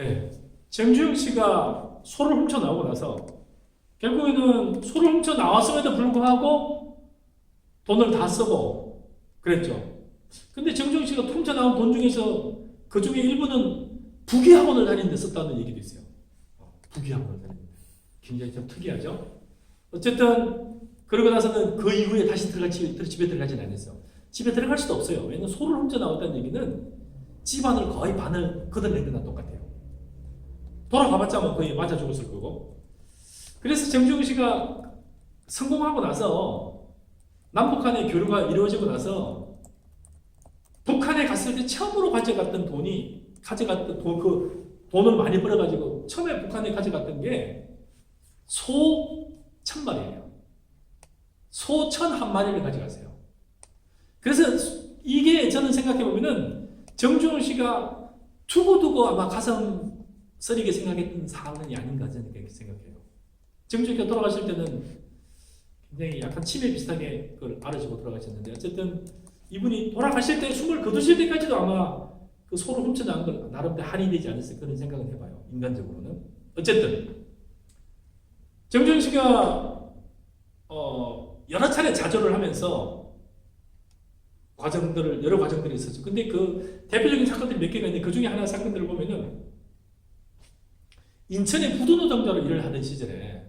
예. 정주영 씨가 소를 훔쳐 나오고 나서 결국에는 소를 훔쳐 나왔음에도 불구하고 돈을 다 쓰고 그랬죠. 근데 정주영 씨가 훔쳐 나온 돈 중에서 그 중에 일부는 부기학원을 다니는데 썼다는 얘기도 있어요. 부기학원을 다니는데. 굉장히 좀 특이하죠. 어쨌든 그러고 나서는 그 이후에 다시 들어가 집에, 집에 들어가진 않았어. 집에 들어갈 수도 없어요. 왜냐면 소를 훔쳐 나왔다는 얘기는 집안을 거의 반을 걷어낸 거나 똑같아요. 돌아가봤자 뭐 거의 맞아 죽었을 거고. 그래서 정주영 씨가 성공하고 나서 남북한의 교류가 이루어지고 나서 북한에 갔을 때 처음으로 가져갔던 돈이 가져갔던 돈, 그 돈을 많이 벌어가지고 처음에 북한에 가져갔던 게 소 천 마리예요. 소 천 한 마리를 가져갔어요. 그래서 이게 저는 생각해 보면은 정주원 씨가 두고두고 아마 가슴 쓰리게 생각했던 사안이 아닌가 저는 그렇게 생각해요. 씨가 돌아가실 때는 굉장히 약간 치매 비슷하게 그걸 앓으시고 돌아가셨는데 어쨌든 이분이 돌아가실 때 숨을 거두실 때까지도 아마 그 소를 훔쳐나간 걸 나름대로 한이 되지 않았을까 그런 생각은 해봐요. 인간적으로는. 어쨌든 정준 씨가 어, 여러 차례 자조를 하면서 과정들을 여러 과정들이 있었죠. 근데 그 대표적인 사건들이 몇 개가 있는데 그 중에 하나 사건들을 보면은 인천에 부도노동자로 일을 하던 시절에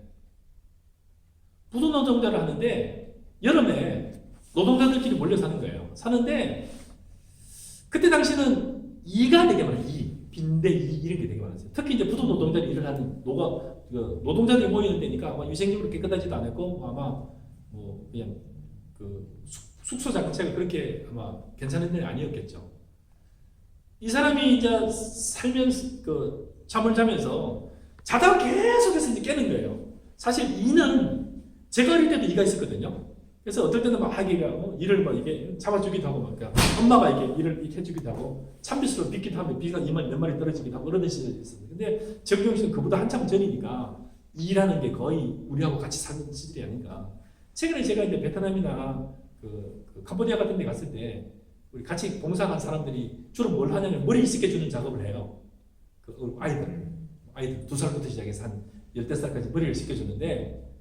부도노동자를 하는데 여름에 노동자들끼리 몰려 사는 거예요. 사는데 그때 당시는 이가 되게 많아요. 이 빈대 이 이런 게 되게 많았어요. 특히 이제 부도 노동자들이 일을 하는 노가 그 노동자들이 모이는 데니까 아마 위생적으로 깨끗하지도 않았고 뭐 아마 뭐 그냥 그 숙- 숙소 자체가 그렇게 아마 괜찮은 데는 아니었겠죠. 이 사람이 이제 살면서 그 잠을 자면서 자다가 계속해서 깨는 거예요. 사실 이는 제가 어릴 때도 이가 있었거든요. 그래서 어떨 때는 막 하기가 뭐 일을 막 이게 잡아주기도 하고 막 그러니까 엄마가 이게 일을 이렇게 해주기도 하고 찬비수로 빗기도 하면 비가 이만 몇 마리 떨어지기도 하고 그러던 시절이 있었어요. 근데 정경 씨는 그보다 한참 전이니까 일하는 게 거의 우리하고 같이 사는 시절이 아닌가. 최근에 제가 이제 베트남이나 그, 그 캄보디아 같은 데 갔을 때 우리 같이 봉사한 사람들이 주로 뭘 하냐면 머리 씻겨주는 작업을 해요. 그 아이들, 아이들 두 살부터 시작해서 한 열댓 살까지 머리를 씻겨주는데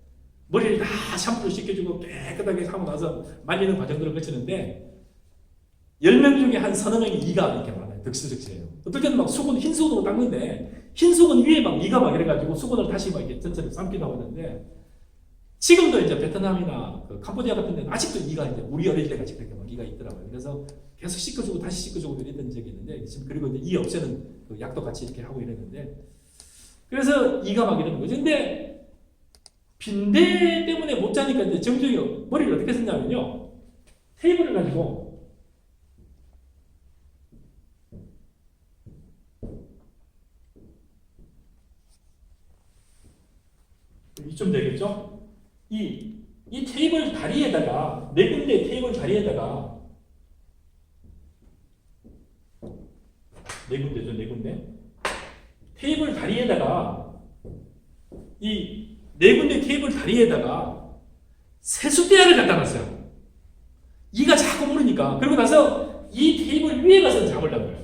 머리를 다 샴푸로 씻겨주고 깨끗하게 하고 나서 말리는 과정들을 거치는데 10명 중에 한 서너 명이 이가 이렇게 많아요. 득실득실해요. 어떨 때는 막 수건, 흰 수건으로 닦는데 흰 수건 위에 막 이가 막 이래가지고 수건을 다시 막 이렇게 전체를 삶기도 하고 있는데 지금도 이제 베트남이나 그 캄보디아 같은 데는 아직도 이가 이제 우리 어릴 때 같이 그렇게 막 이가 있더라고요. 그래서 계속 씻겨주고 다시 씻겨주고 이랬던 적이 있는데 지금 그리고 이제 이 없애는 그 약도 같이 이렇게 하고 이랬는데 그래서 이가 막 이러는 거죠. 근데 빈대 때문에 못 자니까 이제 정주이 머리를 어떻게 썼냐면요. 테이블을 가지고 이쯤 되겠죠? 이, 이 테이블 다리에다가 네 군데 테이블 다리에다가 네 군데죠, 네 군데. 테이블 다리에다가 이 네 군데 테이블 다리에다가 세숫대야를 갖다 놨어요. 이가 자꾸 모르니까. 그리고 나서 이 테이블 위에 가서 잠을 잔 거예요.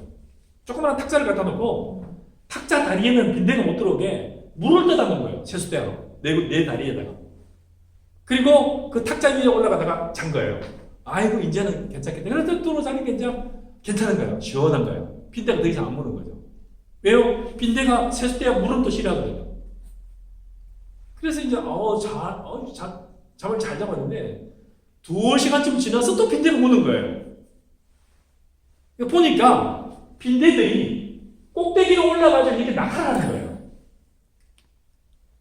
조그마한 탁자를 갖다 놓고 탁자 다리에는 빈대가 못 들어오게 물을 떠다 놓은 거예요. 세숫대야로. 네, 네 다리에다가. 그리고 그 탁자 위에 올라가다가 잔 거예요. 아이고, 이제는 괜찮겠다. 그래서 또 자니까 이제 괜찮은 거예요. 시원한 거예요. 빈대가 더 이상 안 무는 거죠. 왜요? 빈대가 세숫대야 또 싫어하거든요. 그래서 이제 어, 자, 어, 자, 잠을 잘 잡았는데 두어 시간쯤 지나서 또 빈대가 무는 거예요. 보니까 빈대들이 꼭대기로 올라가서 이렇게 낙하하는 거예요.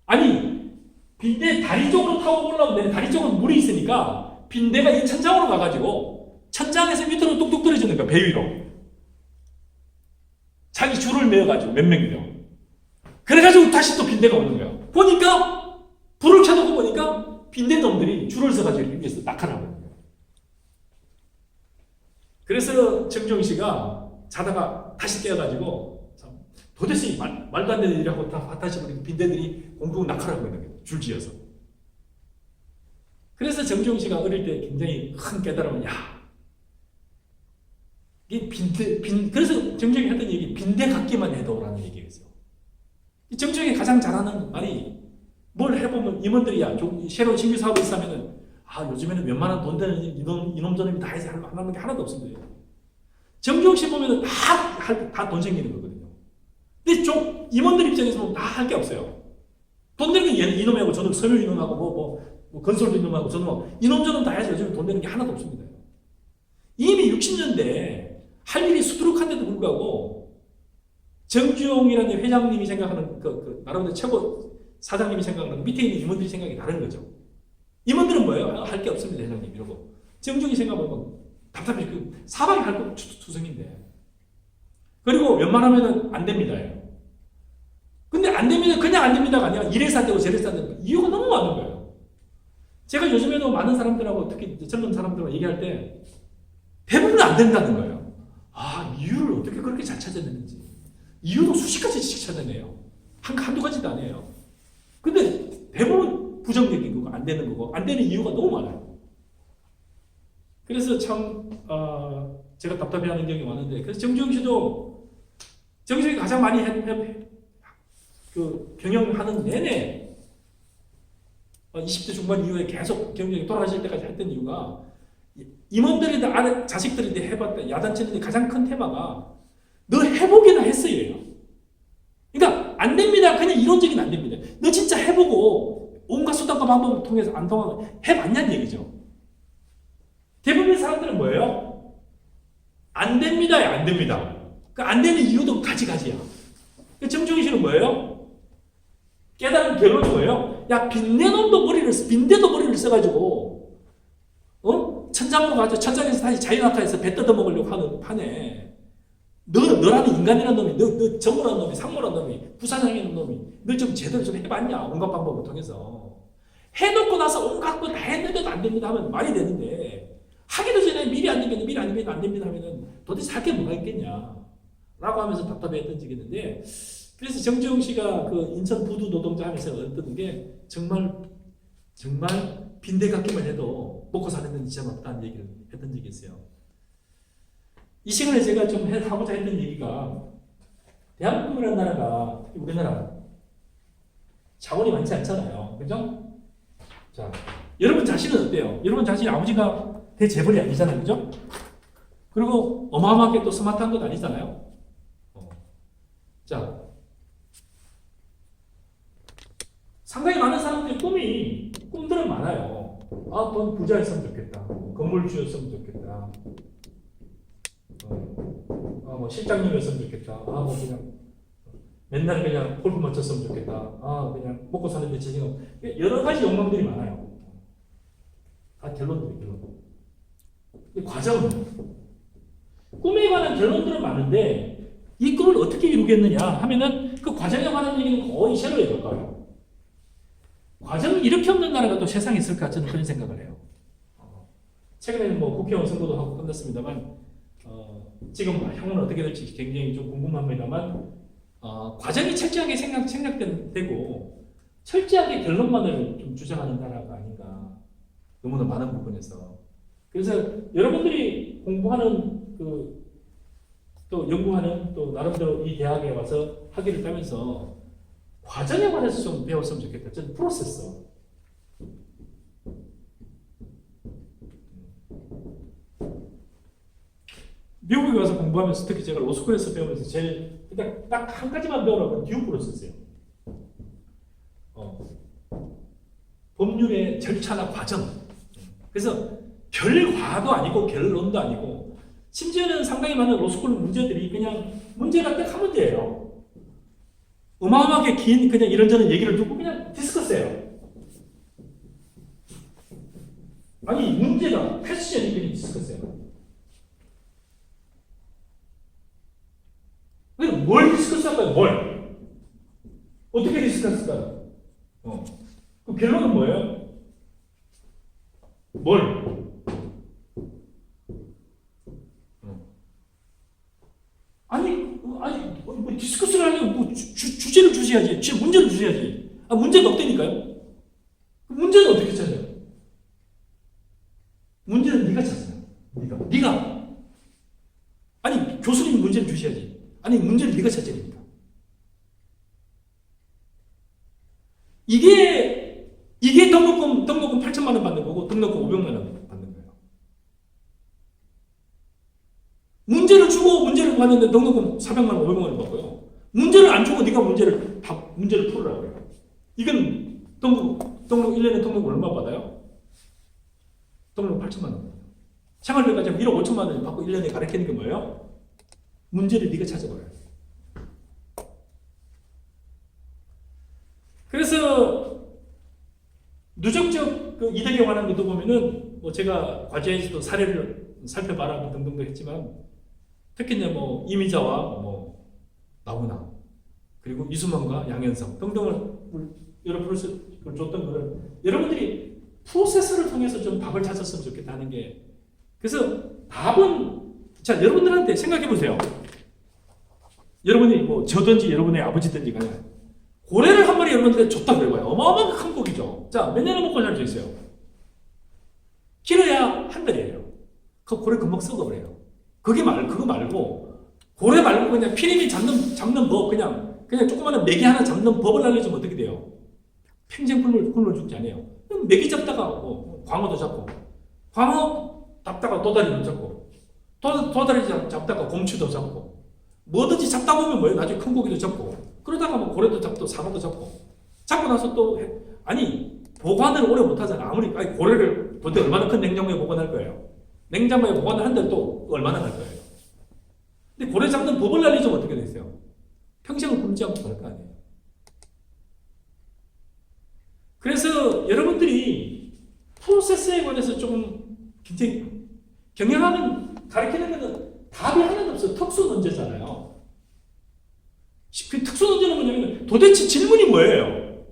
아니 빈대 다리 쪽으로 타고 올라오는데 다리 쪽은 물이 있으니까 빈대가 이 천장으로 가가지고 천장에서 밑으로 뚝뚝 떨어지는 거야 배 위로. 자기 줄을 매어가지고 몇 명이요. 그래가지고 다시 또 빈대가 오는 거야. 보니까 불을 켜놓고 보니까 빈대 놈들이 줄을 서가지고 있는 거야. 그래서 정종 씨가 자다가 다시 깨어가지고 참 도대체 이 말, 말도 안 되는 일이라고 다 다시 보니까 빈대들이 공중 낙하라고 있는 거예요. 줄지어서. 그래서 정종 씨가 어릴 때 굉장히 큰 깨달음은 야 이게 빈대 빈 그래서 정종이 했던 얘기 빈대 같기만 해도라는 얘기였어요. 이 정치형이 가장 잘하는 말이 뭘 해보면 임원들이야. 좀 새로운 신규 사업이 있으면은 아 요즘에는 웬만한 돈 되는 이놈 이놈 저놈이 다 해서 하는 게 하나도 없습니다. 정주영 씨 보면은 다 다 돈 생기는 거거든요. 근데 좀 임원들 입장에서 보면 다 할 게 없어요. 돈 되는 게 이놈하고 저놈 섬유 이놈하고 뭐, 뭐, 뭐 건설도 이놈하고 저놈하고 이놈 저놈 다 해서 요즘 돈 되는 게 하나도 없습니다. 이미 60년대 할 일이 수두룩한데도 불구하고 정주영이라는 회장님이 생각하는 그, 그 나름대로 최고 사장님이 생각하는 밑에 있는 임원들이 생각이 다른 거죠. 임원들은 뭐예요? 아, 할게 없습니다, 회장님 이러고 정주영이 생각하면 답답해 그 사방이 할거 투성인데 그리고 웬만하면은 안 됩니다. 근데 안 됩니다. 그냥 안 됩니다가 아니라 이래서 안 되고 저래서 안 되고 이유가 너무 많은 거예요. 제가 요즘에도 많은 사람들하고 특히 젊은 사람들하고 얘기할 때 대부분 안 된다는 거예요. 아, 이유를 어떻게 그렇게 잘 찾아내는지. 이유도 수십 가지씩 찾아내요. 한, 한두 가지도 아니에요. 근데 대부분 부정적인 거고, 안 되는 거고, 안 되는 이유가 너무 많아요. 그래서 참, 어, 제가 답답해 하는 경우가 많은데, 그래서 정주영 씨도 정주영이 가장 많이 해, 해, 그 경영하는 내내 어, 20대 중반 이후에 계속 경영이 돌아가실 때까지 했던 이유가 임원들인데 아래 자식들인데 해봤다 야단치는데 가장 큰 테마가 너 해보기나 했어요. 그러니까 안 됩니다. 그냥 이론적인 안 됩니다. 너 진짜 해보고 온갖 수단과 방법을 통해서 안 통하면 해봤냐는 얘기죠. 대부분 사람들은 뭐예요? 안 됩니다야 안 됩니다. 그안 되는 이유도 가지가지야. 그 정종희 씨는 뭐예요? 깨달은 결론이 뭐예요? 야 빈내 놈도 머리를 빈대도 머리를 써가지고 어 천장으로 가서 천장에서 다시 자유낙하해서 배 뜯어 먹으려고 하는 판에 너 너라는 인간이라는 놈이 너 너 정우라는 놈이 상무라는 놈이 부사장이라는 놈이 너 좀 제대로 좀 해봤냐? 온갖 방법을 통해서. 해놓고 나서 온갖 거 다 했는데도 안 됩니다 하면 말이 되는데 하기도 전에 미리 안 됩니다 미리 안 됩니다 안 됩니다 하면은 도대체 할 게 뭐가 있겠냐? 라고 하면서 답답해 했던 적이 있는데 그래서 정재용 씨가 그 인천 부두 노동자 하면서 얻었던 게 정말 정말 빈대 같기만 해도 먹고 데는 지장 없다는 얘기를 했던 적이 있어요. 이 시간에 제가 좀 해- 하고자 했던 얘기가 대한민국이라는 나라가 우리나라 자원이 많지 않잖아요. 그죠? 자, 여러분 자신은 어때요? 여러분 자신이 아버지가 대재벌이 아니잖아요. 그죠? 그리고 어마어마하게 또 스마트한 건 아니잖아요. 어. 자, 상당히 많은 사람들이 꿈이 꿈들은 많아요. 아, 돈 부자였으면 좋겠다. 건물 주였으면 좋겠다. 어, 아, 뭐 실장님이었으면 좋겠다. 아, 뭐 그냥 맨날 그냥 골프 맞췄으면 좋겠다. 아, 그냥 먹고 사는데 지금 여러 가지 욕망들이 많아요. 다 결론들이 결론. 이 과정은 꿈에 관한 결론들은 많은데 이 꿈을 어떻게 이루겠느냐 하면은 그 과정에 관한 얘기는 거의 셰로에 가까워요. 과정을 이렇게 없는 나라가 또 세상에 있을까 저는 그런 생각을 해요. 어, 최근에는 뭐 국회의원 선거도 하고 끝났습니다만 어, 지금 향후는 어떻게 될지 굉장히 좀 궁금합니다만 어, 과정이 철저하게 생각 생략되고 철저하게 결론만을 좀 주장하는 나라가 아닌가 너무나 많은 부분에서 그래서 여러분들이 공부하는 그 또 연구하는 또 나름대로 이 대학에 와서 학위를 따면서 과정에 관해서 좀 배웠으면 좋겠다. 저는 프로세스. 미국에 가서 공부하면서 특히 제가 로스쿨에서 배우면서 제일 그냥 딱 한 가지만 배우라고 듀 프로세스예요. 어. 법률의 절차나 과정. 그래서 결과도 아니고 결론도 아니고 심지어는 상당히 많은 로스쿨 문제들이 그냥 문제가 딱 한 문제예요. 어마어마하게 긴 그냥 이런저런 얘기를 두고 그냥 디스커스해요. 아니 문제가 퀘스천이 그냥 디스커스해요. 그럼 뭘 디스커스할까요? 뭘? 어떻게 디스커스할까요? 어. 그 결론은 뭐예요? 뭘? 아니, 아니, 뭐 디스커스를 하려면 뭐 주, 주, 주제를 주셔야지. 주 문제를 주셔야지. 아, 문제가 없다니까요? 그 문제는 어떻게 찾아요? 문제는 네가 찾아요. 네가. 네가. 아니, 교수님이 문제를 주셔야지. 아니, 문제를 네가 찾아야 됩니다. 이게 이게 등록금 등록금 8천만 원 받는 거고 등록금 500만 원 받는 거예요. 문제를 받는데 등록금 400만 원, 500만 원 받고요. 문제를 안 주고 네가 문제를 다 문제를 풀으라고 해요. 이건 등록 등록 1년에 등록금 얼마 받아요? 등록 8천만 원. 생활비까지 1억 5천만 원 받고 1년에 가르치는 게 뭐예요? 문제를 네가 찾아버려요. 그래서 누적적 그 이득에 관한 것도 보면은 뭐 제가 과제에서도 사례를 살펴봐라 뭐 등등도 했지만 특히 이제 뭐 이미자와 뭐 나훈아 그리고 이수만과 양현성 등등을 여러분을 줬던 거를 여러분들이 프로세스를 통해서 좀 답을 찾았으면 좋겠다는 게 그래서 답은 자 여러분들한테 생각해 보세요. 여러분이 뭐 저든지 여러분의 아버지든지 간에 고래를 한 마리 여러분들한테 줬다 그래봐요. 어마어마한 큰 고기죠. 자, 몇 년을 먹고 살수 있어요? 길어야 한 달이에요. 그 고래 금방 썩어버려요. 그게 말, 그거 말고, 고래 말고 그냥 피림이 잡는, 잡는 법, 그냥, 그냥 조그마한 메기 하나 잡는 법을 알려주면 어떻게 돼요? 평생 굶을, 굶을 죽지 않아요. 메기 잡다가, 뭐, 광어도 잡고, 광어 잡다가 도다리도 잡고, 도, 도다리 잡, 잡다가 곰치도 잡고, 뭐든지 잡다 보면 뭐예요? 나중에 큰 고기도 잡고, 그러다가 뭐 고래도 잡고 사과도 잡고 잡고 나서 또 해- 아니 보관을 오래 못하잖아 아무리 아니 고래를 도대체 얼마나 큰 냉장고에 보관할 거예요 냉장고에 보관을 한데 또 얼마나 갈 거예요? 근데 법을 알려주면 어떻게 되세요? 평생을 굶지 않고 갈 거 아니에요. 그래서 여러분들이 프로세스에 관해서 조금 굉장히 경영하는 가르치는 거는 답이 하나도 없어 특수 논제잖아요. 그 특수 논제는 뭐냐면 도대체 질문이 뭐예요?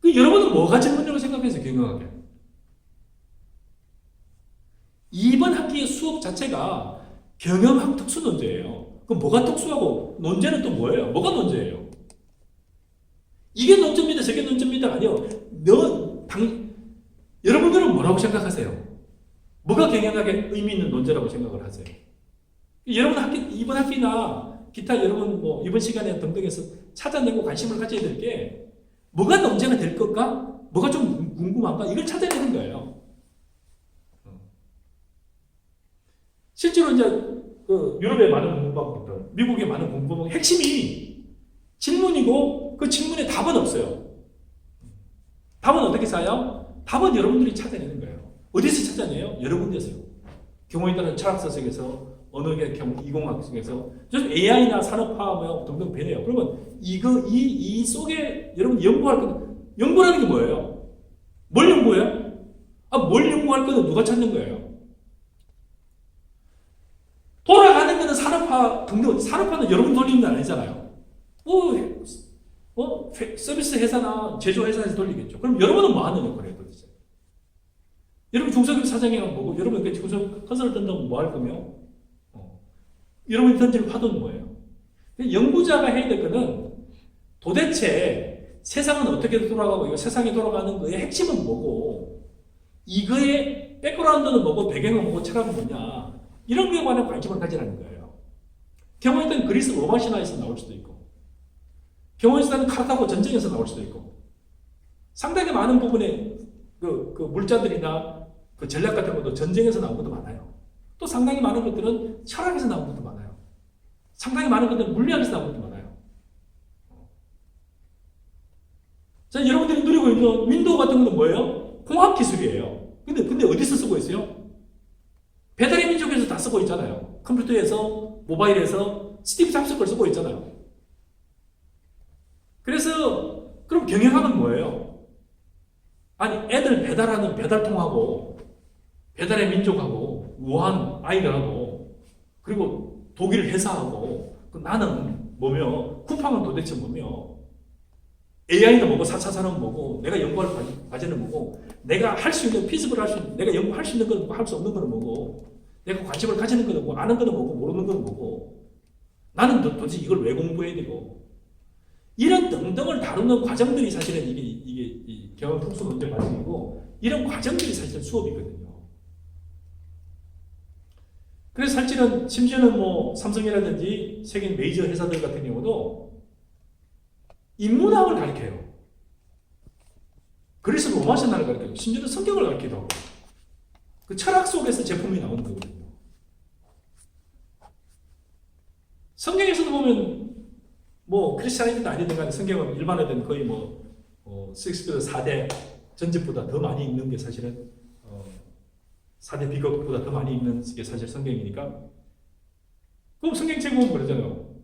그 여러분은 뭐가 질문이라고 생각해서 경영하게? 이번 학기의 수업 자체가 경영학 특수 논제예요. 그럼 뭐가 특수하고 논제는 또 뭐예요? 뭐가 논제예요? 이게 논제입니다. 저게 논제입니다. 아니요. 너, 당, 여러분들은 뭐라고 생각하세요? 뭐가 경영학에 의미 있는 논제라고 생각을 하세요? 여러분 학기, 이번 학기나 기타 여러분 뭐 이번 시간에 등등해서 찾아내고 관심을 가져야 될 게 뭐가 논제가 될 것까? 뭐가 좀 궁금한가? 이걸 찾아내는 거예요. 어. 실제로 이제 그 유럽의 많은 공부방법들, 미국의 많은 공부방법 핵심이 질문이고 그 질문에 답은 없어요. 답은 어떻게 쌓여? 답은 여러분들이 찾아내는 거예요. 어디서 찾아내요? 여러분들에서요. 경우에 따른 철학사 속에서 언어의 경우 이공학 속에서 요즘 AI나 산업화 뭐 등등 변해요. 그러면 이거 이, 이 속에 여러분 연구할 건 연구라는 게 뭐예요? 뭘 연구해요? 아, 뭘 연구할 거는 누가 찾는 거예요? 돌아가는 거는 산업화 등등 산업화는 여러분 돌리는 건 아니잖아요. 뭐, 어, 회- 서비스 회사나 제조 회사에서 돌리겠죠. 그럼 여러분은 뭐 하는 역할이에요, 도대체? 여러분 중소기업 사장이랑 뭐고 여러분 그 중소 컨설턴트하고 뭐할 거며? 어. 여러분이 던질 화두는 뭐예요? 그 연구자가 해야 될 거는 도대체 세상은 어떻게 돌아가고 세상이 돌아가는 거의 핵심은 뭐고 이거의 백그라운드는 뭐고 배경은 뭐고 철학은 뭐냐 이런 거에 관한 관심을 가지라는 거예요. 따른 그리스 로마 신화에서 나올 수도 있고 따른 카르타고 전쟁에서 나올 수도 있고 상당히 많은 부분에 그, 그 물자들이나 그 전략 같은 것도 전쟁에서 나온 것도 많아요. 또 상당히 많은 것들은 철학에서 나온 것도 많아요. 상당히 많은 것들은 물리학에서 나온 것도 많아요. 자, 여러분들이 누리고 있는 윈도우 같은 건 뭐예요? 공학 기술이에요. 근데, 근데 어디서 쓰고 있어요? 배달의 민족에서 다 쓰고 있잖아요. 컴퓨터에서, 모바일에서, 스티브 잡스 걸 쓰고 있잖아요. 그래서, 그럼 경영학은 뭐예요? 아니, 애들 배달하는 배달통하고, 배달의 민족하고, 우한 아이들하고, 그리고 독일 회사하고, 그 나는 뭐며, 쿠팡은 도대체 뭐며, AI는 뭐고, 4차 산업은 뭐고, 내가 연구할 과- 과제는 뭐고, 내가 할 수 있는, 피습을 할 수 있는, 내가 연구할 수 있는 거는 뭐고, 할 수 없는 거는 뭐고, 내가 관심을 가지는 거는 뭐, 아는 거는 뭐고, 모르는 거는 뭐고, 나는 도- 도대체 이걸 왜 공부해야 되고, 이런 등등을 다루는 과정들이 사실은 이게, 이게 이 경험 특수 논제 과정이고, 이런 과정들이 사실 수업이거든요. 그래서 사실은 심지어는 뭐 삼성이라든지 세계 메이저 회사들 같은 경우도 인문학을 가르쳐요. 그리스 로마 신화를 가르치고 심지어 성경을 가르치기도 그 철학 속에서 제품이 나오는 거거든요. 성경에서도 보면 뭐 크리스찬이든 아니든 간에 성경은 일반화된 거의 뭐 어, 섹스피어 4대 전집보다 더 많이 읽는 게 사실은 어, 4대 비극보다 더 많이 읽는 게 사실 성경이니까 그럼 성경책 보면 그러잖아요.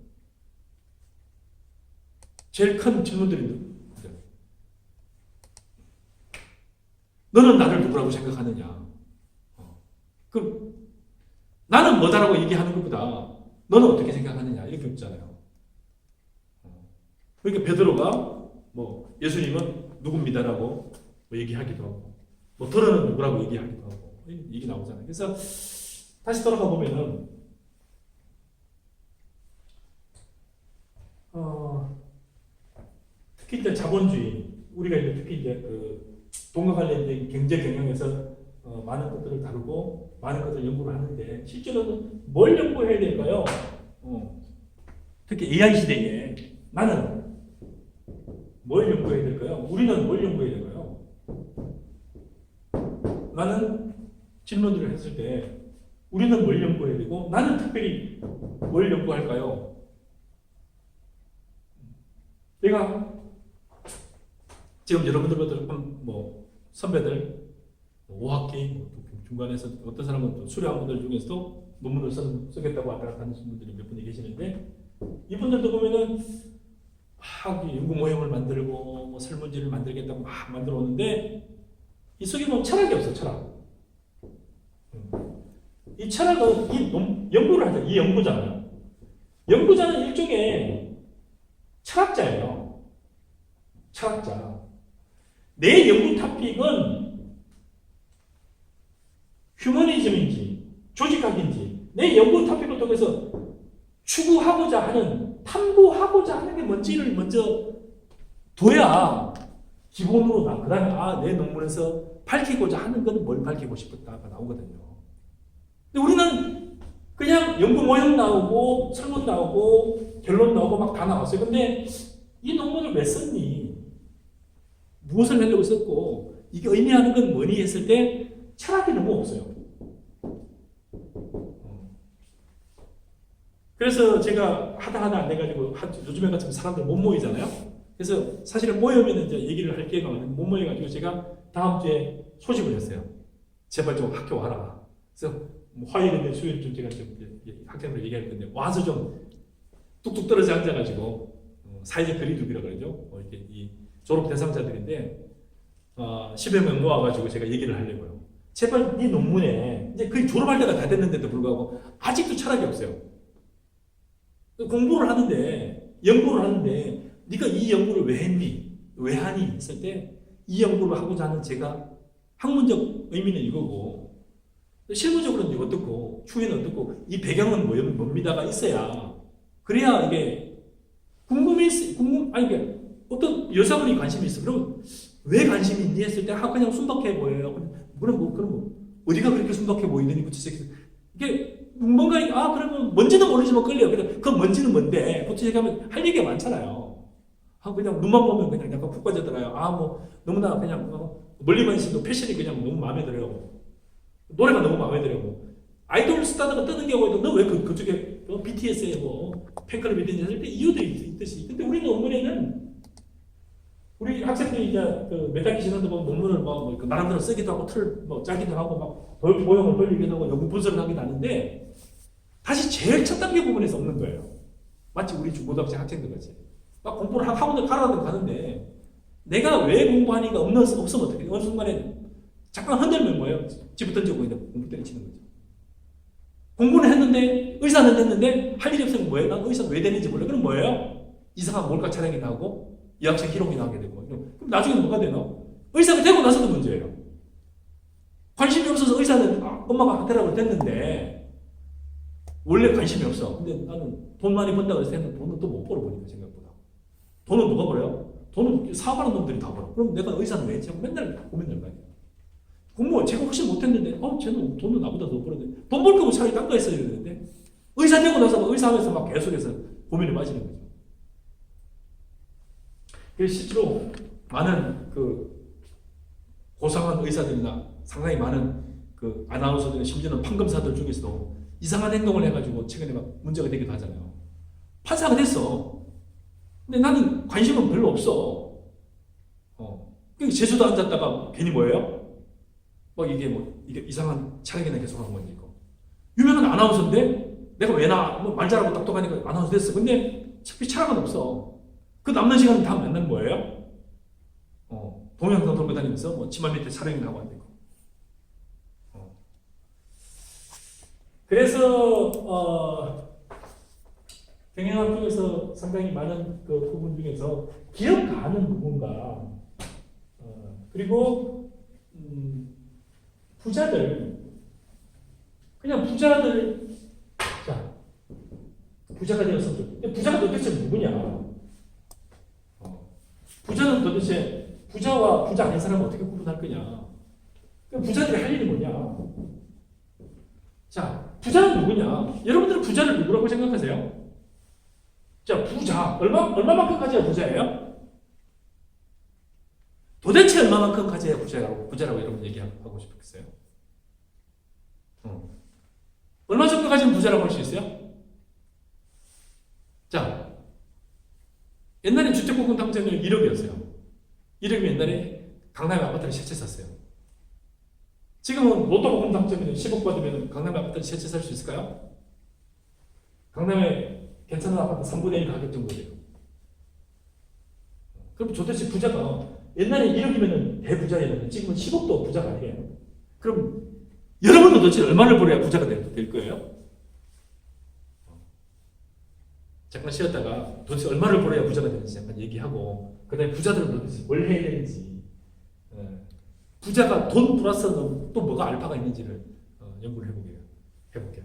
제일 큰 질문들이. 너는 나를 누구라고 생각하느냐? 어. 그럼 나는 뭐다라고 얘기하는 것보다 너는 어떻게 생각하느냐 이렇게 묻잖아요. 어. 그러니까 베드로가 뭐 예수님은 누굽니다라고 뭐 얘기하기도 하고 뭐 더러는 누구라고 얘기하기도 하고 얘기 나오잖아요. 그래서 다시 돌아가 보면은 어, 특히 이제 자본주의 우리가 이제 특히 이제 그 돈과 관련된 경제 경영에서 어, 많은 것들을 다루고 많은 것을 연구를 하는데 실제로는 뭘 연구해야 될까요? 어, 특히 AI 시대에 나는 뭘 연구해야 될까요? 우리는 뭘 연구해야 될까요? 나는 질문들을 했을 때 우리는 뭘 연구해야 되고 나는 특별히 뭘 연구할까요? 내가 지금 여러분들보다 조금 뭐 선배들 5학기 중간에서 어떤 사람은 또 수료한 분들 중에서도 논문을 쓰, 쓰겠다고 왔다 갔다 하는 분들이 몇 분이 계시는데 이분들도 보면은 막 연구 모형을 만들고 뭐 설문지를 만들겠다고 막 만들어 오는데 이 속에 보면 철학이 없어 철학. 음. 이 철학은 이 논- 연구를 하죠. 이 연구자는 연구자는 일종의 철학자예요. 철학자. 내 연구 토픽은 휴머니즘인지 조직학인지 내 연구 토픽을 통해서 추구하고자 하는 탐구하고자 하는 게 뭔지를 먼저 둬야 기본으로 나. 그 다음에 아, 내 논문에서 밝히고자 하는 건뭘 밝히고 싶었다가 나오거든요. 근데 우리는 그냥 연구 모형 나오고 설문 나오고 결론 나오고 막 다 나왔어요. 근데 이 논문을 왜 썼니? 무엇을 하려고 썼고 이게 의미하는 건 뭐니 했을 때 철학이 너무 없어요. 그래서 제가 하다 하다 안 돼가지고 한- 요즘에 같은 사람들 못 모이잖아요. 그래서 사실은 모이면 이제 얘기를 할 기회가 많은데 못 모여가지고 제가 다음 주에 소집을 했어요. 제발 좀 학교 와라. 그래서 뭐 화요일인데 수요일쯤 제가 학생들 얘기할 건데 와서 좀 뚝뚝 떨어져 앉아가지고 어, 사회적 거리두기라 그러죠. 뭐 이렇게 이 졸업 대상자들인데 어, 10여 명 모아가지고 제가 얘기를 하려고요. 제발 네 논문에 이제 거의 졸업할 때가 다 됐는데도 불구하고 아직도 철학이 없어요. 공부를 하는데 연구를 하는데 네가 이 연구를 왜 했니? 왜 하니? 했을 때 이 연구를 하고자 하는 제가 학문적 의미는 이거고 실무적으로는 어떻고 추이는 어떻고 이 배경은 뭐, 뭡니다가 있어야 그래야 이게 궁금했 궁금 아니 이게 어떤 여자분이 관심이 있어 그럼 왜 관심이 있니 했을 때 아, 그냥 순박해 보여요 그럼 뭐 그럼 뭐 어디가 그렇게 순박해 보이더니 구체적인 이게 뭔가 아 그러면 뭔지는 모르지만 끌려. 그래 그 뭔지는 뭔데 보통 얘기하면 할 얘기가 많잖아요. 아 그냥 눈만 보면 그냥 약간 푹 빠져들어요. 아 뭐 너무나 그냥 어, 멀리만 있어도 패션이 그냥 너무 마음에 들어요. 노래가 너무 마음에 들어요. 아이돌 스타들가 뜨는 경우에도 너 왜 그, 그쪽에 어, BTS에 뭐 팬클럽이 있는지 했을 때 이유도 있, 있듯이. 근데 우리 논문에는 우리 학생들이 이제 그 메타기 지난도 보면 논문을 막뭐 나름대로 쓰기도 하고 틀 뭐 짜기도 하고 막 보- 모형을 벌리기도 하고 연구 분석을 하긴 하는데 다시 제일 첫 단계 부분에서 없는 거예요. 마치 우리 중고등학생 학생들 같이 막 공부를 학- 학원을 가라든 가는데 내가 왜 공부하니까 없는 없으면 어떻게 어느 순간에 잠깐 흔들면 뭐예요? 집을 던지고 그냥 공부 때려치는 거죠. 공부는 했는데 의사는 됐는데 할 일이 없으면 뭐예요? 난 의사 왜 되는지 몰라. 그럼 뭐예요? 이상한 몰카 촬영이 나오고 여학생 희롱이 나오게 되고 그럼 나중에 뭐가 되노? 의사가 되고 나서도 문제예요. 관심이 없어서 의사는 아, 엄마가 하더라고 됐는데 원래 관심이 없어. 근데 나는 돈 많이 번다고 해서 했는데 돈은 또 못 벌어 보니까 생각보다. 돈은 누가 벌어요? 돈은 사업하는 놈들이 다 벌어. 그럼 내가 의사는 왜 했지? 맨날 거 아니야. 공무원 제가 훨씬 못했는데 어 쟤는 돈은 나보다 더 벌었는데 돈 벌 거면 차라리 딴거 했어야 되는데 의사 되고 나서 막 의사 하면서 막 계속해서 고민에 빠지는 거죠. 실제로 많은 그 고상한 의사들이나 상당히 많은 그 아나운서들 심지어는 판검사들 중에서도 이상한 행동을 해가지고 최근에 막 문제가 되기도 하잖아요. 판사가 됐어. 근데 나는 관심은 별로 없어. 어. 그 제주도 앉았다가 괜히 뭐예요? 막 이게 뭐 이게 이상한 촬영이나 계속 하는 거니까. 유명한 아나운서인데 내가 왜 나? 뭐 말 잘하고 똑똑하니까 아나운서 됐어. 근데 어차피 촬영은 없어. 그 남는 시간 다 맨날 뭐예요? 어. 동영상 돌고 다니면서 뭐 치마 밑에 촬영을 하고 앉고. 어. 그래서 어. 경영학 쪽에서 상당히 많은 그 부분 중에서 기억하는 부분과 어, 그리고 음, 부자들 그냥 부자들 자 부자가 되었으면 좋 근데 부자가 도대체 누구냐? 어, 부자는 도대체 부자와 부자 아닌 사람을 어떻게 구분할 거냐? 그 부자들이 할 일이 뭐냐? 자 부자는 누구냐? 여러분들은 부자를 누구라고 생각하세요? 자, 부자. 얼마, 얼마만큼 가져야 부자예요? 도대체 얼마만큼 가져야 부자라고, 부자라고 여러분 얘기하고 싶겠어요? 어. 얼마 정도 가지면 부자라고 할 수 있어요? 자, 주택공급 당첨률 1억이었어요. 1억이면 옛날에 강남에 아파트를 세채 샀어요. 지금은 로또 공급 당첨률 10억 받으면 강남에 아파트를 세채살수 있을까요? 강남에 괜찮은 아파트 3분의 1 가격 정도 돼요. 그럼 도대체 부자가 옛날에 1억이면 대부자였는데 지금은 10억도 부자가 아니에요. 그럼 여러분은 도대체 얼마를 벌어야 부자가 될, 될 거예요? 잠깐 쉬었다가 도대체 얼마를 벌어야 부자가 되는지 잠깐 얘기하고 그 다음에 부자들은 뭘 해야 되는지 예. 부자가 돈 플러스 또 뭐가 알파가 있는지를 어, 연구를 해보게요. 해볼게요.